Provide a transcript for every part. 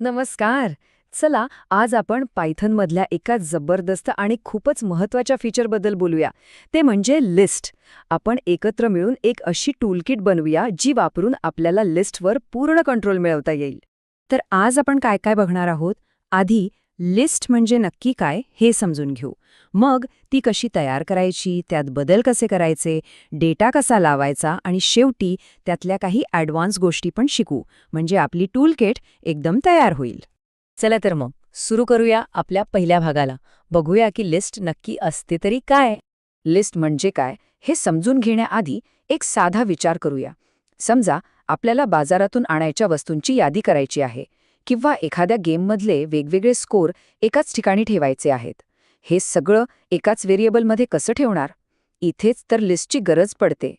नमस्कार. चला आज आपण पायथनमधल्या एका जबरदस्त आणि खूपच महत्त्वाच्या फीचरबद्दल बोलूया. ते म्हणजे लिस्ट आपण एकत्र मिळून एक अशी टूलकिट बनवूया जी वापरून आपल्याला लिस्टवर पूर्ण कंट्रोल मिळवता येईल. तर आज आपण काय काय बघणार आहोत? आधी लिस्ट म्हणजे नक्की काय हे समजून घेऊ. मग ती कशी तयार करायची त्यात बदल कसे करायचे डेटा कसा लावायचा आणि शेवटी त्यातल्या काही ॲडव्हान्स गोष्टी पण शिकू म्हणजे आपली टूलकिट एकदम तयार होईल. चला तर मग सुरू करूया आपल्या पहिल्या भागाला. बघूया की लिस्ट नक्की असते तरी काय? लिस्ट म्हणजे काय? हे समजून घेण्याआधी एक साधा विचार करूया. समजा आपल्याला बाजारातून आणायच्या वस्तूंची यादी करायची आहे किंवा एखाद्या गेममधले वेगवेगळे स्कोर एकाच ठिकाणी ठेवायचे आहेत. हे सगळं एकाच व्हेरिएबलमध्ये कसं ठेवणार? इथेच तर लिस्टची गरज पडते.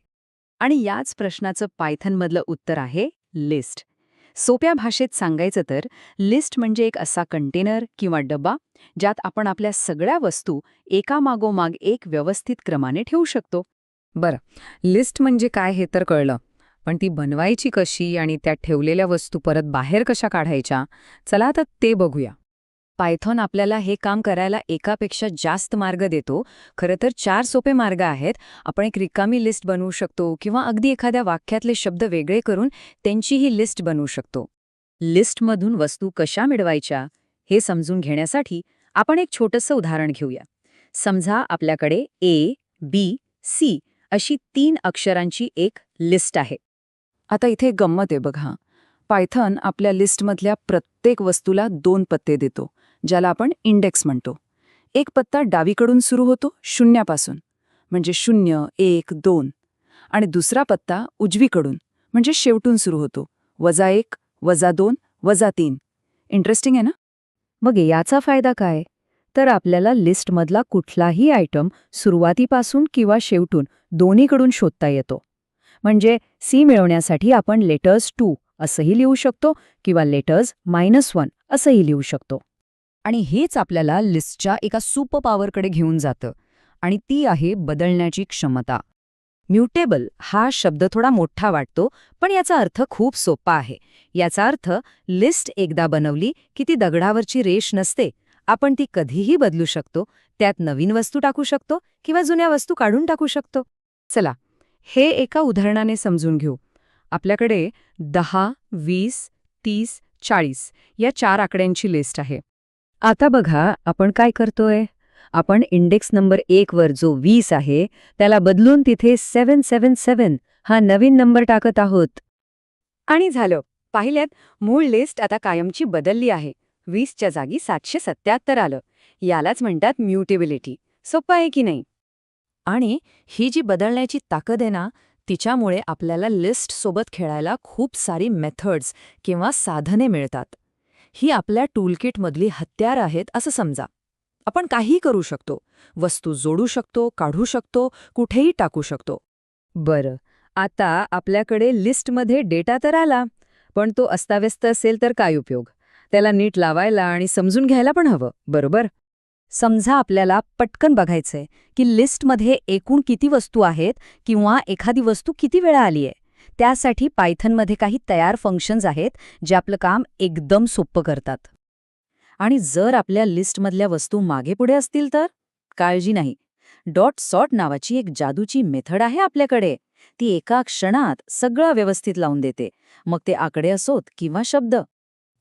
आणि याच प्रश्नाचं पायथनमधलं उत्तर आहे लिस्ट. सोप्या भाषेत सांगायचं तर लिस्ट म्हणजे एक असा कंटेनर किंवा डबा ज्यात आपण आपल्या सगळ्या वस्तू एकामागोमाग एक व्यवस्थित क्रमाने ठेवू शकतो. बरं लिस्ट म्हणजे काय हे तर कळलं. पण ती बनवायची कशी आणि त्यात ठेवलेल्या वस्तू परत बाहेर कशा काढायच्या? चला आता ते बघूया. पायथॉन आपल्याला हे काम करायला एकापेक्षा जास्त मार्ग देतो. खरं तर चार सोपे मार्ग आहेत. आपण एक रिकामी लिस्ट बनवू शकतो किंवा अगदी एखाद्या वाक्यातले शब्द वेगळे करून त्यांची ही लिस्ट बनवू शकतो. लिस्टमधून वस्तू कशा मिळवायच्या हे समजून घेण्यासाठी आपण एक छोटंसं उदाहरण घेऊया. समजा आपल्याकडे ए बी सी अशी तीन अक्षरांची एक लिस्ट आहे. आता इथे गंमत आहे बघा. पायथन आपल्या लिस्टमधल्या प्रत्येक वस्तूला दोन पत्ते देतो. ज्याला आपण इंडेक्स म्हणतो. एक पत्ता डावीकडून सुरू होतो शून्यापासून म्हणजे शून्य एक दोन. आणि दुसरा पत्ता उजवीकडून म्हणजे शेवटून सुरू होतो. वजा एक वजा दोन वजा तीन. इंटरेस्टिंग आहे ना? मग याचा फायदा काय? तर आपल्याला लिस्टमधला कुठलाही आयटम सुरुवातीपासून किंवा शेवटून दोन्हीकडून शोधता येतो. म्हणजे सी मिळवण्यासाठी आपण लेटर्स टू असंही लिहू शकतो किंवा लेटर्स मायनस वन असंही लिहू शकतो. आणि हेच आपल्याला लिस्टच्या एका सुपर पॉवरकडे घेऊन जातं. आणि ती आहे बदलण्याची क्षमता. म्युटेबल हा शब्द थोडा मोठा वाटतो पण याचा अर्थ खूप सोपा आहे. याचा अर्थ लिस्ट एकदा बनवली की ती दगडावरची रेष नसते. आपण ती कधीही बदलू शकतो त्यात नवीन वस्तू टाकू शकतो किंवा जुन्या वस्तू काढून टाकू शकतो. चला हे एका उदाहरणाने समजून घेऊ. आपल्याकडे दहा वीस तीस चाळीस या चार आकड्यांची लिस्ट आहे. आता बघा आपण काय करतोय? आपण इंडेक्स नंबर एक वर जो वीस आहे त्याला बदलून तिथे सेवन सेवन सेवन हा नवीन नंबर टाकत आहोत. आणि झालं. पाहिल्यात मूळ लिस्ट आता कायमची बदलली आहे. वीसच्या जागी सातशे सत्याहत्तर आलं. यालाच म्हणतात म्युटेबिलिटी सोपं आहे की नाही? आणि ही जी बदलण्याची ताकद आहे ना तिच्यामुळे आपल्याला लिस्ट सोबत खेळायला खूप सारी मेथड्स किंवा साधने मिळतात. ही आपल्या टूलकिटमधली हत्यार आहेत असं समजा. आपण काही करू शकतो. वस्तू जोडू शकतो काढू शकतो कुठेही टाकू शकतो. बरं. आता आपल्याकडे लिस्टमध्ये डेटा तर आला पण तो अस्ताव्यस्त असेल तर काय उपयोग? त्याला नीट लावायला आणि समजून घ्यायला पण हवं बरोबर? समजा आपल्याला पटकन बघायचंय की लिस्टमध्ये एकूण किती वस्तू आहेत किंवा एखादी वस्तू किती वेळा आली आहे त्यासाठी पायथनमध्ये काही तयार फंक्शन्स आहेत जे आपलं काम एकदम सोपं करतात. आणि जर आपल्या लिस्टमधल्या वस्तू मागे पुढे असतील तर? काळजी नाही. डॉट सॉर्ट नावाची एक जादूची मेथड आहे आपल्याकडे. ती एका क्षणात सगळं व्यवस्थित लावून देते. मग ते आकडे असोत किंवा शब्द.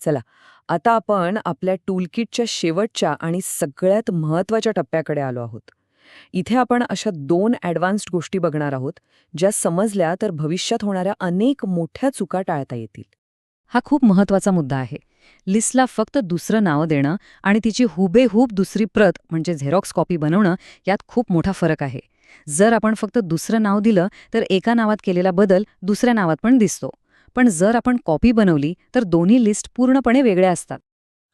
चला आता आपण आपल्या टूलकिटच्या शेवटच्या आणि सगळ्यात महत्त्वाच्या टप्प्याकडे आलो आहोत. इथे आपण अशा दोन ॲडव्हान्स्ड गोष्टी बघणार आहोत ज्या समजल्या तर भविष्यात होणाऱ्या अनेक मोठ्या चुका टाळता येतील. हा खूप महत्त्वाचा मुद्दा आहे. लिस्टला फक्त दुसरं नावं देणं आणि तिची हुबेहूब दुसरी प्रत म्हणजे झेरॉक्स कॉपी बनवणं यात खूप मोठा फरक आहे. जर आपण फक्त दुसरं नाव दिलं तर एका नावात केलेला बदल दुसऱ्या नावात पण दिसतो. पण जर आपण कॉपी बनवली तर दोन्ही लिस्ट पूर्णपणे वेगळ्या असतात.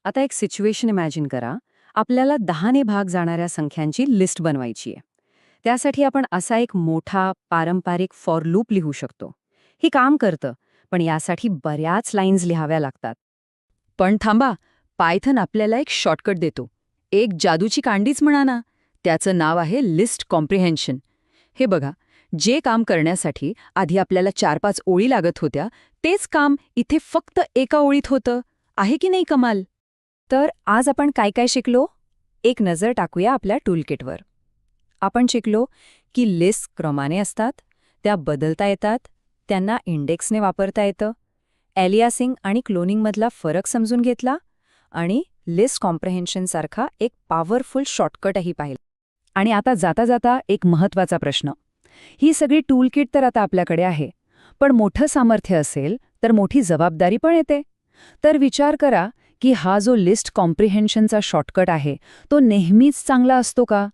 आता एक सिच्युएशन इमॅजिन करा आपल्याला दहाने भाग जाणाऱ्या संख्यांची लिस्ट बनवायची आहे. त्यासाठी आपण असा एक मोठा पारंपरिक फॉर लूप लिहू शकतो. हे काम करतं पण यासाठी बऱ्याच लाईन्स लिहाव्या लागतात. पण थांबा पायथन आपल्याला एक शॉर्टकट देतो. एक जादूची कांडीच म्हणा ना त्याचं नाव आहे लिस्ट कॉम्प्रिहेन्शन हे बघा जे काम करण्यासाठी आधी आपल्याला चार पाच ओळी लागत होत्या तेच काम इथे फक्त एका ओळीत होतं. आहे की नाही कमाल? तर आज आपण काय काय शिकलो? एक नजर टाकूया आपल्या टूलकिटवर आपण शिकलो की लिस्ट क्रमाने असतात त्या बदलता येतात त्यांना इंडेक्सने वापरता येतं एलियासिंग आणि क्लोनिंगमधला फरक समजून घेतला आणि लिस्ट कॉम्प्रहेन्शनसारखा एक पॉवरफुल शॉर्टकटही पाहिला. आणि आता जाता जाता एक महत्त्वाचा प्रश्न. ही सगळी टूलकिट तर आता आपल्याकडे आहे पण मोठं सामर्थ्य असेल तर मोठी जबाबदारी पण येते. तर विचार करा की हा जो लिस्ट कॉम्प्रिहेन्शनचा शॉर्टकट आहे तो नेहमीच चांगला असतो का?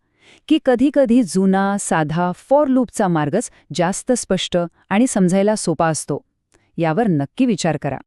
की कधीकधी जुना साधा फॉर लूपचा मार्गच जास्त स्पष्ट आणि समजायला सोपा असतो? यावर नक्की विचार करा.